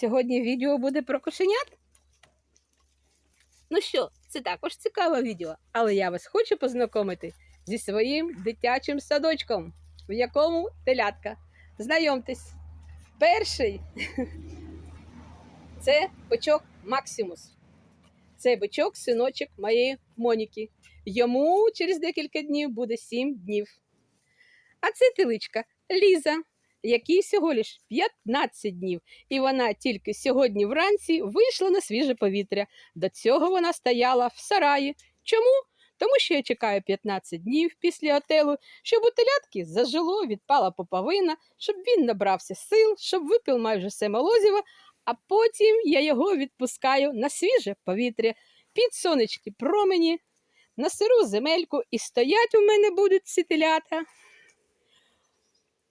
Сьогодні відео буде про кошенят. Ну що, це також цікаве відео, але я вас хочу познайомити зі своїм дитячим садочком, в якому телятка. Знайомтесь, перший це бичок Максимус. Це бичок, синочок моєї Моніки. Йому через декілька днів буде 7 днів. А це теличка Ліза, якій всього лиш 15 днів, і вона тільки сьогодні вранці вийшла на свіже повітря. До цього вона стояла в сараї. Чому? Тому що я чекаю 15 днів після отелу, щоб у телятки зажило, відпала поповина, щоб він набрався сил, щоб випив майже все молозиво, а потім я його відпускаю на свіже повітря, під сонечки промені, на сиру земельку, і стоять у мене будуть ці телята.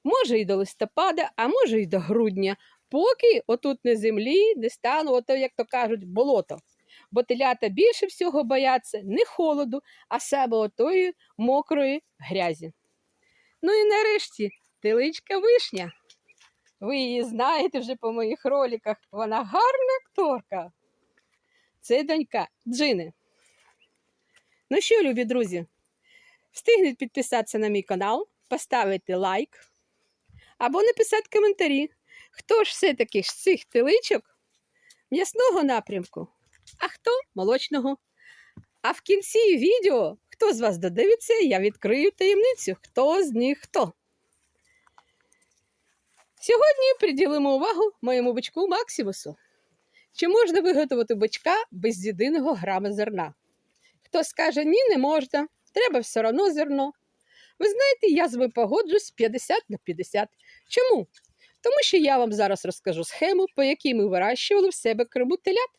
Може, і до листопада, а може, і до грудня, поки отут на землі не стану, ото, як то кажуть, болото. Бо телята більше всього бояться не холоду, а саме отої мокрої грязі. Ну і нарешті теличка вишня. Ви її знаєте вже по моїх роликах. Вона гарна акторка. Це донька Джини. Ну що, любі друзі, встигніть підписатися на мій канал, поставити лайк або написати коментарі, хто ж все-таки з цих теличок м'ясного напрямку, а хто молочного. А в кінці відео, хто з вас додивиться, я відкрию таємницю, хто з них хто. Сьогодні приділимо увагу моєму бичку Максимусу. Чи можна виготовити бичка без єдиного грама зерна? Хто скаже ні, не можна, треба все одно зерно. Ви знаєте, я з вами погоджусь 50 на 50. Чому? Тому що я вам зараз розкажу схему, по якій ми вирощували в себе криму телят.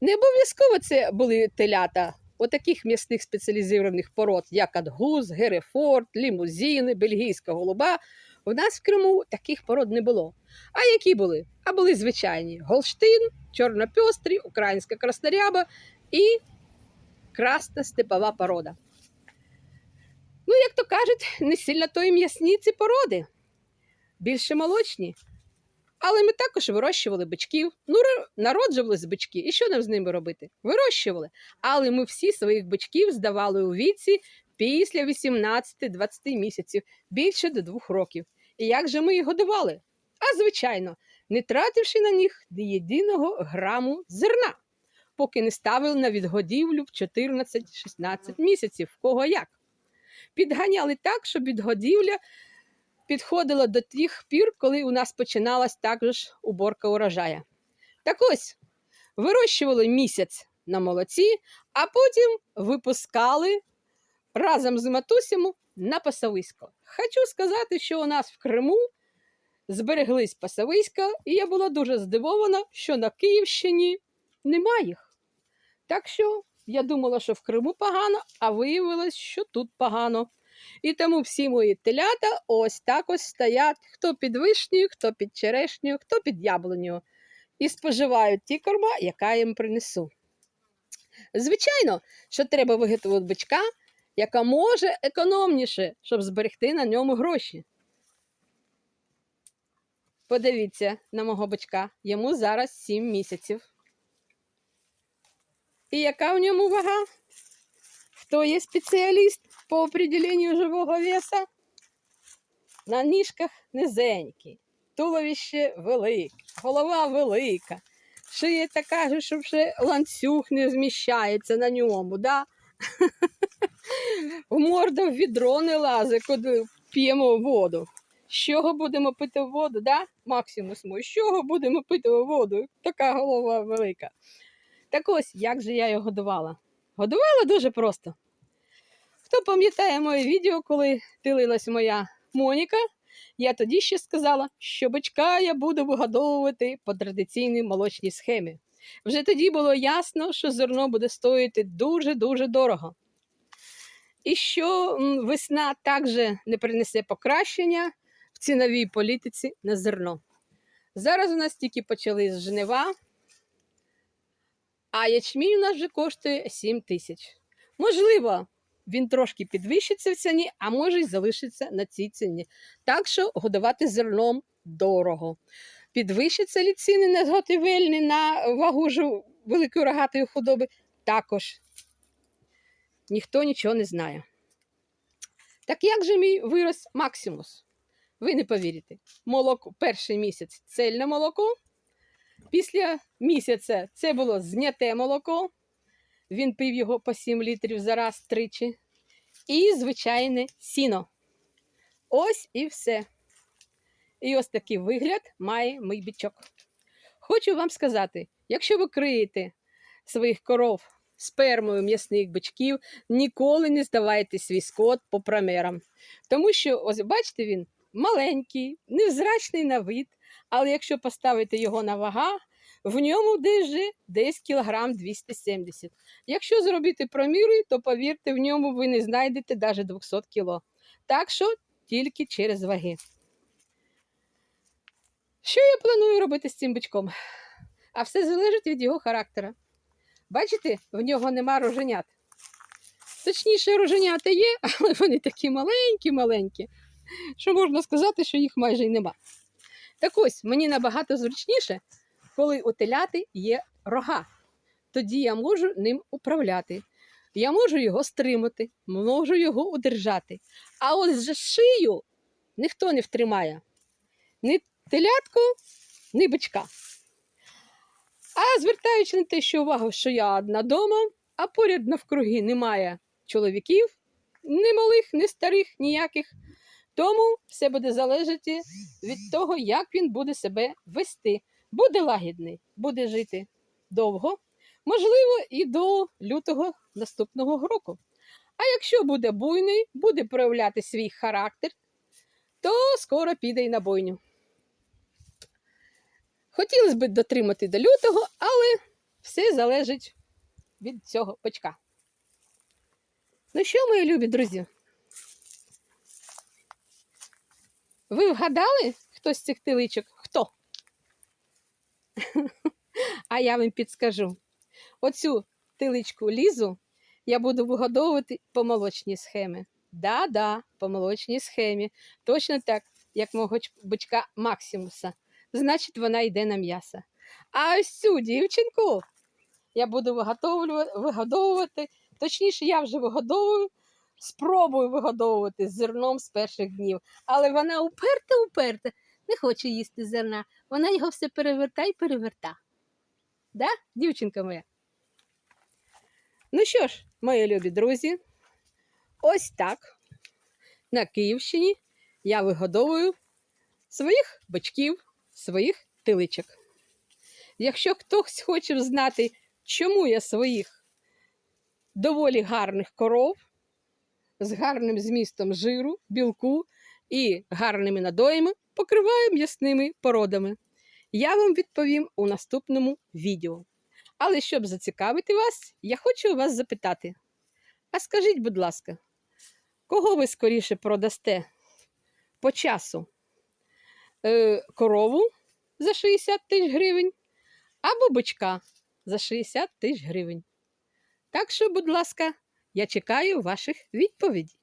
Не обов'язково це були телята отаких м'ясних спеціалізованих пород, як адгуз, герефорд, лімузіни, бельгійська голуба. У нас в Криму таких пород не було. А які були? А були звичайні Голштин, чорнопьострі, українська красноряба і красна степова порода. Ну, як то кажуть, не сильно то і м'ясні ці породи, більше молочні. Але ми також вирощували бичків, ну, ро- народжували з бички. І що нам з ними робити? Вирощували. Але ми всі своїх бичків здавали у віці після 18-20 місяців, більше до двох років. І як же ми їх годували? А звичайно, не тративши на них ні єдиного граму зерна, поки не ставили на відгодівлю в 14-16 місяців, в кого як. Підганяли так, щоб відгодівля підходила до тих пір, коли у нас починалась також уборка урожая. Так ось, вирощували місяць на молоці, а потім випускали разом з матусями на пасовисько. Хочу сказати, що у нас в Криму збереглись пасовиська, і я була дуже здивована, що на Київщині нема їх. Так що я думала, що в Криму погано, а виявилось, що тут погано. І тому всі мої телята ось так ось стоять, хто під вишнею, хто під черешнею, хто під яблунею. І споживають ті корма, яка їм принесу. Звичайно, що треба виготовити бичка, яка може економніше, щоб зберегти на ньому гроші. Подивіться на мого бичка, йому зараз 7 місяців. І яка в ньому вага? Хто є спеціаліст по определенню живого веса? На ніжках низенькі, туловище велике, голова велика, шия така що вже ланцюг не зміщається на ньому. Да? В морду в відро не лазить, коли п'ємо воду. З чого будемо пити воду, да? Максимус мой, з чого будемо пити воду? Така голова велика. Так ось, як же я його годувала? Годувала дуже просто. Хто пам'ятає моє відео, коли тилилась моя Моніка, я тоді ще сказала, що бичка я буду вигодовувати по традиційній молочній схемі. Вже тоді було ясно, що зерно буде стоїти дуже-дуже дорого. І що весна також не принесе покращення в ціновій політиці на зерно. Зараз у нас тільки почали з жнива, а ячмінь у нас вже коштує 7 тисяч. Можливо, він трошки підвищиться в ціні, а може й залишиться на цій ціні. Так що годувати зерном дорого. Підвищаться лі ціни на готівельні на вагу великої рогатої худоби? Також. Ніхто нічого не знає. Так як же мій вирос Максимус? Ви не повірите. Молоко, перший місяць цельне молоко. Після місяця це було зняте молоко. Він пив його по 7 літрів за раз тричі. І звичайне сіно. Ось і все. І ось такий вигляд має мій бичок. Хочу вам сказати: якщо ви криєте своїх коров спермою м'ясних бичків, ніколи не здавайте свій скот по промерам. Тому що, ось бачите, він маленький, невзрачний на вид, але якщо поставити його на вага, в ньому десь десь кілограм 270. Якщо зробити проміри, то повірте, в ньому ви не знайдете навіть 200 кіло. Так що тільки через ваги. Що я планую робити з цим бичком? А все залежить від його характера. Бачите, в нього нема роженят. Точніше, роженята є, але вони такі маленькі-маленькі, що можна сказати, що їх майже й нема. Так ось, мені набагато зручніше, коли у теляти є рога. Тоді я можу ним управляти. Я можу його стримати, можу його удержати. А ось же шию ніхто не втримає. Ні телятку, ні бичка. А звертаючи на те, що увагу, що я одна дома, а поряд навкруги немає чоловіків, ні малих, ні старих, ніяких. Тому все буде залежати від того, як він буде себе вести. Буде лагідний, буде жити довго, можливо, і до лютого наступного року. А якщо буде буйний, буде проявляти свій характер, то скоро піде й на бойню. Хотілося б дотримати до лютого, але все залежить від цього почка. Ну що, мої любі друзі? Ви вгадали, хто з цих тиличок? Хто? А я вам підскажу. Оцю тиличку лізу я буду вигодовувати по молочній схемі. Да-да, по молочній схемі. Точно так, як мого бичка Максимуса. Значить, вона йде на м'ясо. А ось цю дівчинку я буду вигодовувати. Точніше, я вже вигодовую, спробую вигодовувати зерном з перших днів. Але вона уперта, уперта, не хоче їсти зерна. Вона його все переверта і переверта. Да, дівчинка моя? Ну що ж, мої любі друзі, ось так на Київщині я вигодовую своїх бичків, своїх тиличок. Якщо хтось хоче знати, чому я своїх доволі гарних коров з гарним змістом жиру, білку і гарними надоями покриваю м'ясними породами, я вам відповім у наступному відео. Але щоб зацікавити вас, я хочу вас запитати: а скажіть, будь ласка, кого ви скоріше продасте по часу? Е, корову за 60 тисяч гривень або бичка за 60 тисяч гривень. Так що, будь ласка, я чекаю ваших відповідей.